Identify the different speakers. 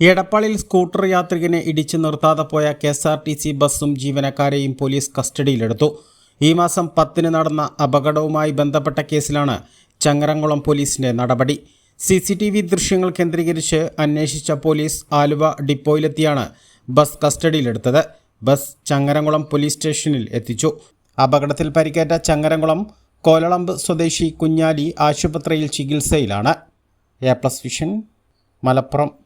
Speaker 1: എടപ്പാളിൽ scooter യാത്രികനെ ഇടിച്ചു നിർത്താതെ പോയ K S R T C ബസ്സും ജീവനക്കാരെയും പോലീസ് കസ്റ്റഡിയിലെടുത്തു. ഈ മാസം പത്തിന് നടന്ന അപകടവുമായി ബന്ധപ്പെട്ട കേസിലാണ് ചങ്ങരംകുളം പോലീസിന്റെ നടപടി. സി സി ടി വി ദൃശ്യങ്ങൾ കേന്ദ്രീകരിച്ച് അന്വേഷിച്ച പോലീസ് ആലുവ ഡിപ്പോയിലെത്തിയാണ് ബസ് കസ്റ്റഡിയിലെടുത്തത്. ബസ് ചങ്ങരംകുളം പോലീസ് സ്റ്റേഷനിൽ എത്തിച്ചു. അപകടത്തിൽ പരിക്കേറ്റ ചങ്ങരംകുളം കോലളമ്പ് സ്വദേശി കുഞ്ഞാലി ആശുപത്രിയിൽ ചികിത്സയിലാണ്. A plus vision Malappuram.